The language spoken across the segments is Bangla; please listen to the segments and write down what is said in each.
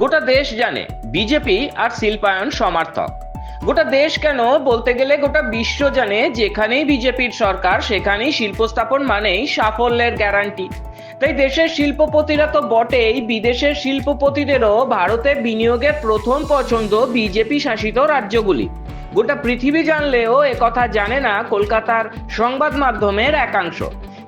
গোটা দেশ জানে বিজেপি আর শিল্পায়ন সমার্থক। গোটা দেশ কেন বলতে গেলে গোটা বিশ্ব জানে যেখানেই বিজেপির সরকার, সেখানেই শিল্প স্থাপন মানেই সাফল্যের গ্যারান্টি তাই দেশের শিল্পপতিরা তো বটেই, বিদেশের শিল্পপতিদেরও ভারতে বিনিয়োগের প্রথম পছন্দ বিজেপি শাসিত রাজ্যগুলি। গোটা পৃথিবী জানলেও একথা জানে না কলকাতার সংবাদ মাধ্যমের একাংশ।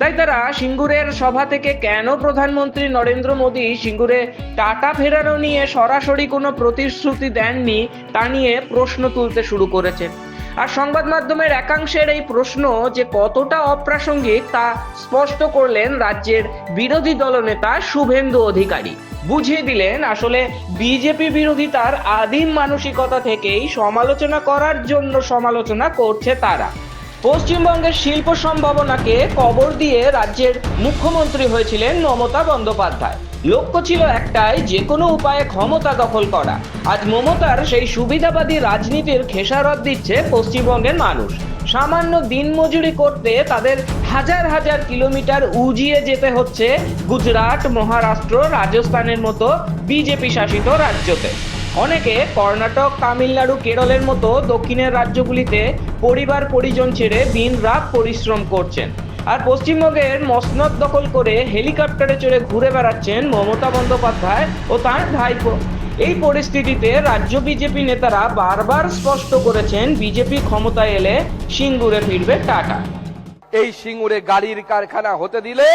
তাই তারা সিঙ্গুরের সভা থেকে কেন প্রধানমন্ত্রী নরেন্দ্র মোদী সিঙ্গুরে টাটা ফেরানো নিয়ে সরাসরি কোনো প্রতিশ্রুতি দেননি তা নিয়ে প্রশ্ন তুলতে শুরু করেছেন আর সংবাদ মাধ্যমের একাংশের এই প্রশ্ন যে কতটা অপ্রাসঙ্গিক তা স্পষ্ট করলেন রাজ্যের বিরোধী দলনেতা শুভেন্দু অধিকারী। বুঝিয়ে দিলেন, আসলে বিজেপি বিরোধিতার আদিম মানসিকতা থেকেই সমালোচনা করার জন্য সমালোচনা করছে তারা। পশ্চিমবঙ্গের শিল্প সম্ভাবনাকে কবর দিয়ে রাজ্যের মুখ্যমন্ত্রী হয়েছিলেন মমতা বন্দ্যোপাধ্যায়। লক্ষ্য ছিল একটাই যে কোনো উপায়ে ক্ষমতা দখল করা। আজ মমতার সেই সুবিধাবাদী রাজনীতির খেসারত দিচ্ছে পশ্চিমবঙ্গের মানুষ। সামান্য দিনমজুরি করতে তাদের হাজার হাজার কিলোমিটার উজিয়ে যেতে হচ্ছে গুজরাট, মহারাষ্ট্র, রাজস্থানের মতো বিজেপি শাসিত রাজ্যতে। অনেকে কর্ণাটক, তামিলনাড়ু, কেরলের মতো দক্ষিণের রাজ্যগুলিতে পরিবার পরিজন ছেড়ে দিন রাত পরিশ্রম করছেন। আর পশ্চিমবঙ্গের মসনদ দখল করে হেলিকপ্টারে চড়ে ঘুরে বেড়াচ্ছেন মমতা বন্দ্যোপাধ্যায় ও তার ভাইপো। এই পরিস্থিতিতে রাজ্য বিজেপি নেতারা বারবার স্পষ্ট করেছেন, বিজেপি ক্ষমতায় এলে সিঙ্গুরে ফিরবে টাটা। এই সিঙ্গুরে গাড়ির কারখানা হতে দিলে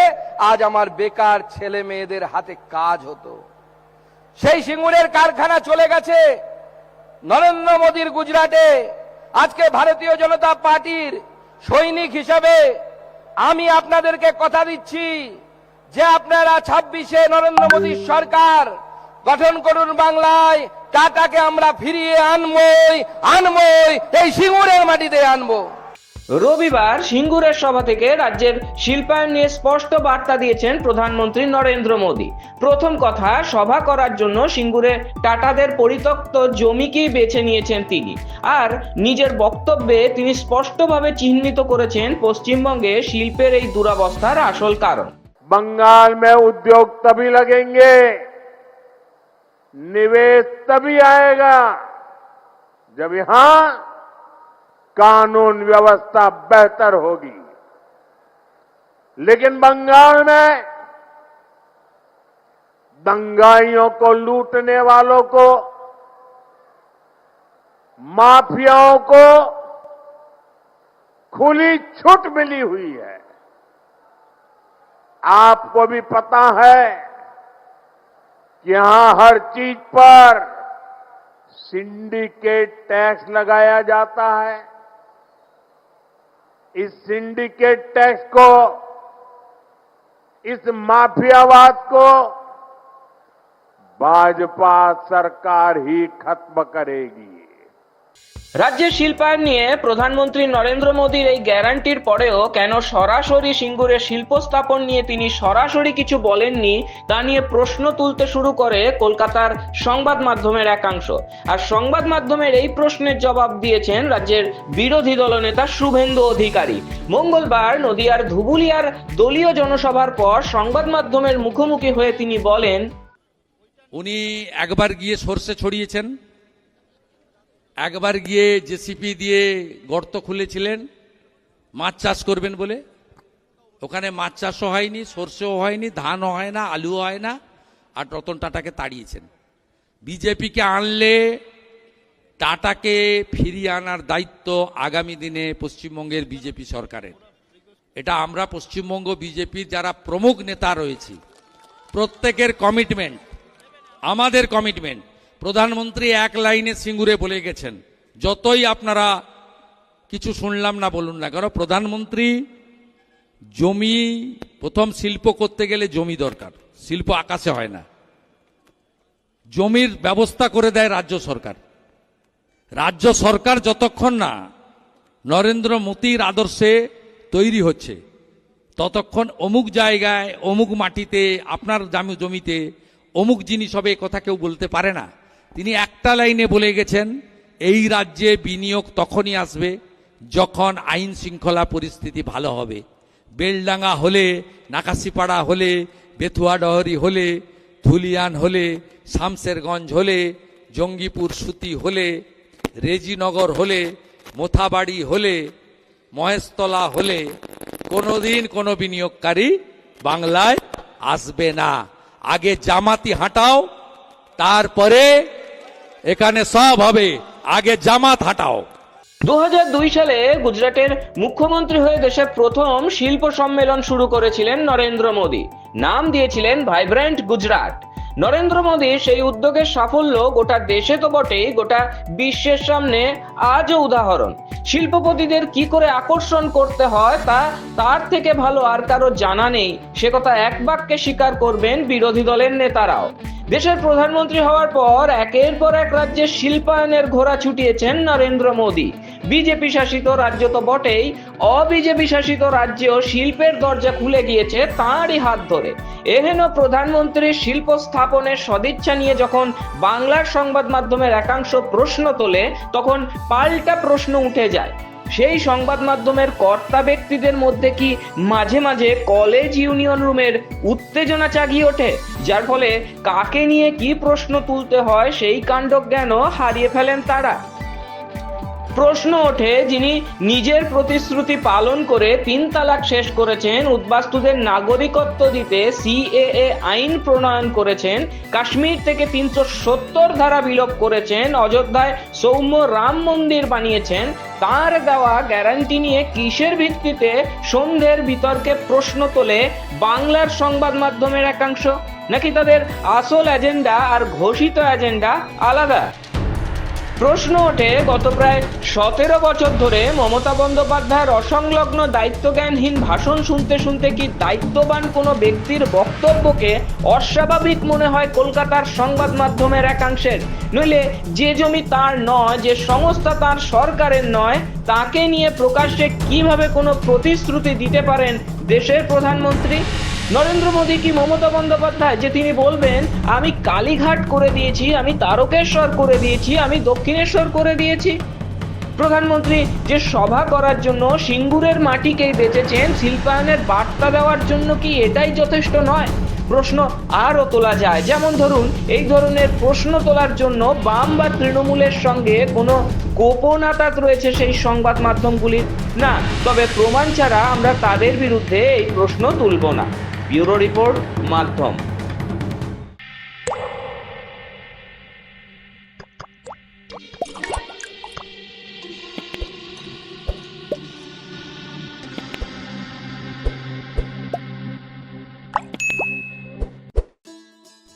আজ আমার বেকার ছেলে মেয়েদের হাতে কাজ হতো। সেই সিঙ্গুরের কারখানা চলে গেছে। নরেন্দ্র মোদীর গুজরাটে। আজকে ভারতীয় জনতা পার্টির সৈনিক হিসাবে আমি আপনাদেরকে কথা দিচ্ছি যে আপনারা ছাব্বিশে নরেন্দ্র মোদীর সরকার গঠন করুন বাংলায়, টাটাকে আমরা ফিরিয়ে আনবই আনবই, এই সিঙ্গুরের মাটিতে আনব। রবিবার সিঙ্গুরের সভা থেকে রাজ্যের শিল্পায়ন নিয়ে স্পষ্ট বার্তা দিয়েছেন প্রধানমন্ত্রী নরেন্দ্র মোদী প্রথম কথা সভা করার জন্য সিঙ্গুরে টাটাদের পরিত্যক্ত জমিকেই বেছে নিয়েছেন তিনি আর নিজের বক্তব্যে তিনি স্পষ্টভাবে চিহ্নিত করেছেন পশ্চিমবঙ্গে শিল্পের এই দুরাবস্থার আসল কারণ बंगाल में उद्योग तभी लगेंगे निवेश तभी आएगा जब यहां कानून व्यवस्था बेहतर होगी। लेकिन बंगाल में दंगाइयों को, लूटने वालों को, माफियाओं को खुली छूट मिली हुई है। आपको भी पता है कि यहाँ हर चीज़ पर सिंडिकेट टैक्स लगाया जाता है। इस सिंडिकेट टैक्स को इस माफियावाद को भाजपा सरकार ही खत्म करेगी। রাজ্যের শিল্পায়ন নিয়ে প্রধানমন্ত্রী নরেন্দ্র মোদীর এই গ্যারান্টির পরেও কেন সরাসরি সিঙ্গুরে শিল্প স্থাপন নিয়ে তিনি সরাসরি কিছু বলেননি, তা নিয়ে প্রশ্ন তুলতে শুরু করে কলকাতার সংবাদ মাধ্যমের একাংশ। আর সংবাদ মাধ্যমের এই প্রশ্নের জবাব দিয়েছেন রাজ্যের বিরোধী দলনেতা শুভেন্দু অধিকারী। মঙ্গলবার নদিয়ার ধুবুলিয়ার দলীয় জনসভার পর সংবাদ মাধ্যমের মুখোমুখি হয়ে তিনি বলেন, উনি একবার গিয়ে সর্ষে ছড়িয়েছেন। একবার গিয়ে জেসিপি দিয়ে গর্ত খুলেছিলেন, মাছ চাষ করবেন বলে। ওখানে মাছ চাষও হয়নি, সর্ষেও হয়নি, ধানও হয় না, আলুও হয় না, আর রতন টাটাকে তাড়িয়েছেন। বিজেপিকে আনলে টাটাকে ফিরিয়ে আনার দায়িত্ব আগামী দিনে পশ্চিমবঙ্গের বিজেপি সরকারের। এটা আমরা পশ্চিমবঙ্গ বিজেপির যারা প্রমুখ নেতা রয়েছি, প্রত্যেকের কমিটমেন্ট, আমাদের কমিটমেন্ট প্রধানমন্ত্রী এক লাইনে সিঙ্গুরে বলে গেছেন, যতই আপনারা কিছু শুনলাম না বলুন না কারণ প্রধানমন্ত্রী, জমি, প্রথম শিল্প করতে গেলে জমি দরকার, শিল্প আকাশে হয় না। জমির ব্যবস্থা করে দেয় রাজ্য সরকার। রাজ্য সরকার যতক্ষণ না নরেন্দ্র মোদীর আদর্শে তৈরি হচ্ছে, ততক্ষণ অমুক জায়গায়, অমুক মাটিতে, আপনার জমিতে অমুক জিনিস হবে কথা কেউ বলতে পারে না। তিনি একটা লাইনে বলে গেছেন, এই রাজ্যে বিনিয়োগ তখনই আসবে যখন আইন শৃঙ্খলা পরিস্থিতি ভালো হবে। বেলডাঙ্গা হলে, নাকাশিপাড়া হলে, বেথুয়া ডহরি হলে, ধুলিয়ান হলে, শামসেরগঞ্জ হলে, জঙ্গিপুর সুতি হলে, রেজিনগর হলে, মোথাবাড়ি হলে, মহেশতলা হলে, কোনোদিন কোনো বিনিয়োগকারী বাংলায় আসবে না। আগে জামাতি হাঁটাও, তারপরে এখানে সব হবে। আগে জামাত হাঁটাও। দু সালে গুজরাটের মুখ্যমন্ত্রী হয়ে দেশের প্রথম শিল্প সম্মেলন শুরু করেছিলেন নরেন্দ্র মোদী। নাম দিয়েছিলেন ভাইব্রেন্ট গুজরাট। নরেন্দ্র মোদী সেই উদ্যোগের সাফল্য গোটা দেশে তো বটেই, গোটা বিশ্বের সামনে আজও উদাহরণ। শিল্পপতিদের কি করে আকর্ষণ করতে হয় তা তার থেকে ভালো আর কারও জানা নেই। সে কথা এক বাক্যে স্বীকার করবেন বিরোধী দলের নেতারাও। দেশের প্রধানমন্ত্রী হওয়ার পর একের পর এক রাজ্যে শিল্পায়নের ঘোড়া ছুটিয়েছেন নরেন্দ্র মোদী। বিজেপি শাসিত রাজ্য তো বটেই। অবিজেপি শাসিত রাজ্যেও শিল্পের দরজা খুলে গিয়েছে তাঁরই হাত ধরে। এহেন প্রধানমন্ত্রীর শিল্প স্থাপনের সদিচ্ছা নিয়ে যখন বাংলার সংবাদ মাধ্যমের একাংশ প্রশ্ন তোলে, তখন পাল্টা প্রশ্ন উঠে যায়। সেই সংবাদ মাধ্যমের কর্তা ব্যক্তিদের মধ্যে কি মাঝে মাঝে কলেজ ইউনিয়ন রুমের উত্তেজনা চাগিয়ে ওঠে? যার ফলে কাকে নিয়ে কি প্রশ্ন তুলতে হয় সেই কাণ্ডজ্ঞানও হারিয়ে ফেলেন তারা। প্রশ্ন ওঠে যিনি নিজের প্রতিশ্রুতি পালন করে তিন তালাক শেষ করেছেন, উদ্বাস্তুদের নাগরিকত্ব দিতে সিএএ আইন প্রণয়ন করেছেন, কাশ্মীর থেকে তিনশো সত্তর ধারা বিলোপ করেছেন, অযোধ্যায় সৌম্য রাম মন্দির বানিয়েছেন, তার দেওয়া গ্যারান্টি নিয়ে কিসের ভিত্তিতে সন্ধ্যের বিতর্কে প্রশ্ন তোলে বাংলার সংবাদ মাধ্যমের একাংশ? নাকি তাদের আসল এজেন্ডা আর ঘোষিত এজেন্ডা আলাদা? প্রশ্ন ওঠে, গত প্রায় সতেরো বছর ধরে মমতা বন্দ্যোপাধ্যায়ের অসংলগ্ন দায়িত্বজ্ঞানহীন ভাষণ শুনতে শুনতে কি দায়িত্ববান কোনো ব্যক্তির বক্তব্যকে অস্বাভাবিক মনে হয় কলকাতার সংবাদ মাধ্যমের একাংশের? নইলে যে জমি তার নয়, যে সংস্থা তার সরকারের নয়, তাকে নিয়ে প্রকাশ্যে কীভাবে কোনো প্রতিশ্রুতি দিতে পারেন দেশের প্রধানমন্ত্রী? নরেন্দ্র মোদী কি মমতা বন্দ্যোপাধ্যায়? যে তিনি বলবেন, আমি কালীঘাট করে দিয়েছি, আমি তারকেশ্বর করে দিয়েছি, আমি দক্ষিণেশ্বর করে দিয়েছি। প্রধানমন্ত্রী, যে সভা করার জন্য সিঙ্গুরের মাটিকেই বেঁচেছেন, শিল্পায়নের বার্তা দেওয়ার জন্য কি এটাই যথেষ্ট নয়? প্রশ্ন আরও তোলা যায়। যেমন ধরুন, এই ধরনের প্রশ্ন তোলার জন্য বাম বা তৃণমূলের সঙ্গে কোনো গোপনাতাত রয়েছে সেই সংবাদ মাধ্যমগুলির? না, তবে প্রমাণ ছাড়া আমরা তাদের বিরুদ্ধে এই প্রশ্ন তুলব না। ব্যুরো রিপোর্ট মাধ্যম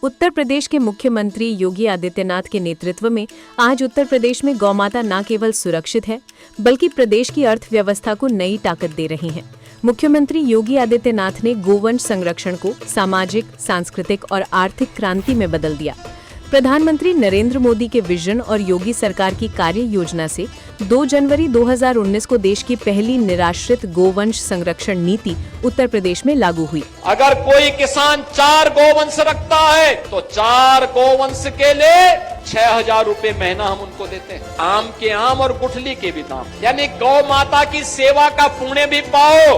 उत्तर प्रदेश के मुख्यमंत्री योगी आदित्यनाथ के नेतृत्व में आज उत्तर प्रदेश में गौमाता न केवल सुरक्षित है बल्कि प्रदेश की अर्थव्यवस्था को नई ताकत दे रही हैं। मुख्यमंत्री योगी आदित्यनाथ ने गोवंश संरक्षण को सामाजिक, सांस्कृतिक और आर्थिक क्रांति में बदल दिया। प्रधानमंत्री नरेंद्र मोदी के विजन और योगी सरकार की कार्य योजना से 2 जनवरी 2019 को देश की पहली निराश्रित गोवंश संरक्षण नीति उत्तर प्रदेश में लागू हुई। अगर कोई किसान चार गोवंश रखता है तो चार गोवंश के लिए छह हज़ार रूपए महीना हम उनको देते हैं। आम के आम और गुठली के भी दाम। यानी गौ माता की सेवा का पुण्य भी पाओ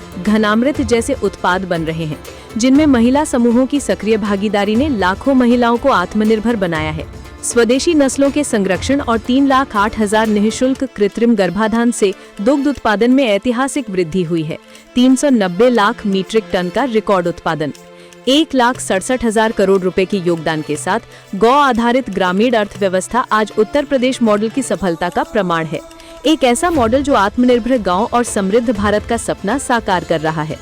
घनामृत जैसे उत्पाद बन रहे हैं, जिनमें महिला समूहों की सक्रिय भागीदारी ने लाखों महिलाओं को आत्मनिर्भर बनाया है। स्वदेशी नस्लों के संरक्षण और तीन लाख आठ हज़ार निःशुल्क कृत्रिम गर्भाधान से दुग्ध उत्पादन में ऐतिहासिक वृद्धि हुई है। 390 लाख मीट्रिक टन का रिकॉर्ड उत्पादन। एक लाख सड़सठ हज़ार करोड़ रुपए के योगदान के साथ गौ आधारित ग्रामीण अर्थव्यवस्था आज उत्तर प्रदेश मॉडल की सफलता का प्रमाण है। एक ऐसा मॉडल जो आत्मनिर्भर गाँव और समृद्ध भारत का सपना साकार कर रहा है।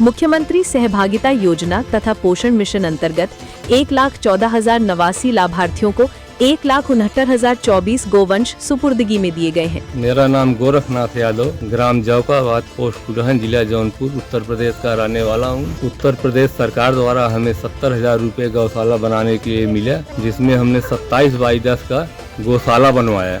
मुख्यमंत्री सहभागिता योजना तथा पोषण मिशन अंतर्गत एक लाख चौदह हज़ार नवासी लाभार्थियों को एक लाख उनहत्तर हज़ार चौबीस गोवंश सुपुर्दगी में दिए गए हैं। मेरा नाम गोरखनाथ यादव, ग्राम जौकाबाद पोस्ट कुरहन जिला जौनपुर, उत्तर प्रदेश का रहने वाला हूँ। उत्तर प्रदेश सरकार द्वारा हमें सत्तर हज़ार रूपए गौशाला बनाने के लिए मिला, जिसमें हमने सत्ताईस बाई दस का गौशाला बनवाया।